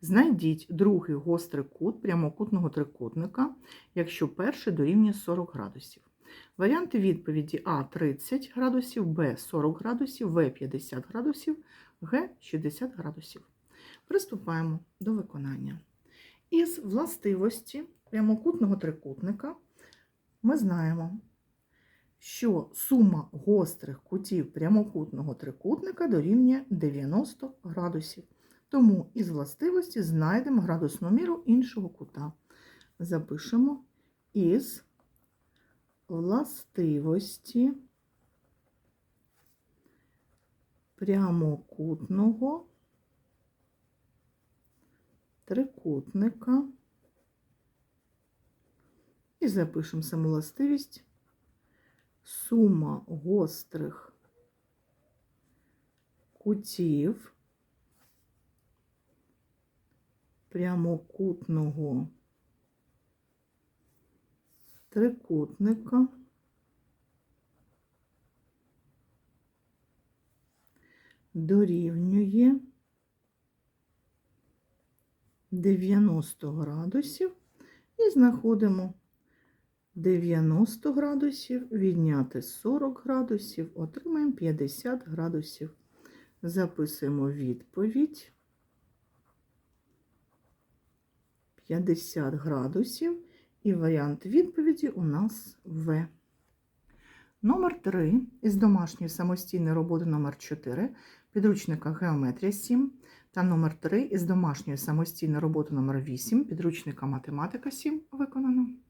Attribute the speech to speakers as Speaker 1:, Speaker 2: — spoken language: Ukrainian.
Speaker 1: Знайдіть другий гострий кут прямокутного трикутника, якщо перший дорівнює 40 градусів. Варіанти відповіді А 30 градусів, Б 40 градусів, В 50 градусів, Г 60 градусів. Приступаємо до виконання. Із властивості прямокутного трикутника ми знаємо, що сума гострих кутів прямокутного трикутника дорівнює 90 градусів. Тому із властивості знайдемо градусну міру іншого кута. Запишемо із властивості прямокутного трикутника. І запишемо саму властивість сума гострих кутів прямокутного трикутника дорівнює 90 градусів і знаходимо 90 градусів, відняти 40 градусів, отримаємо 50 градусів. Записуємо відповідь. 50 градусів, і варіант відповіді у нас В. Номер 3 із домашньої самостійної роботи номер 4 підручника Геометрія 7 та номер 3 із домашньої самостійної роботи номер 8 підручника Математика 7 виконано.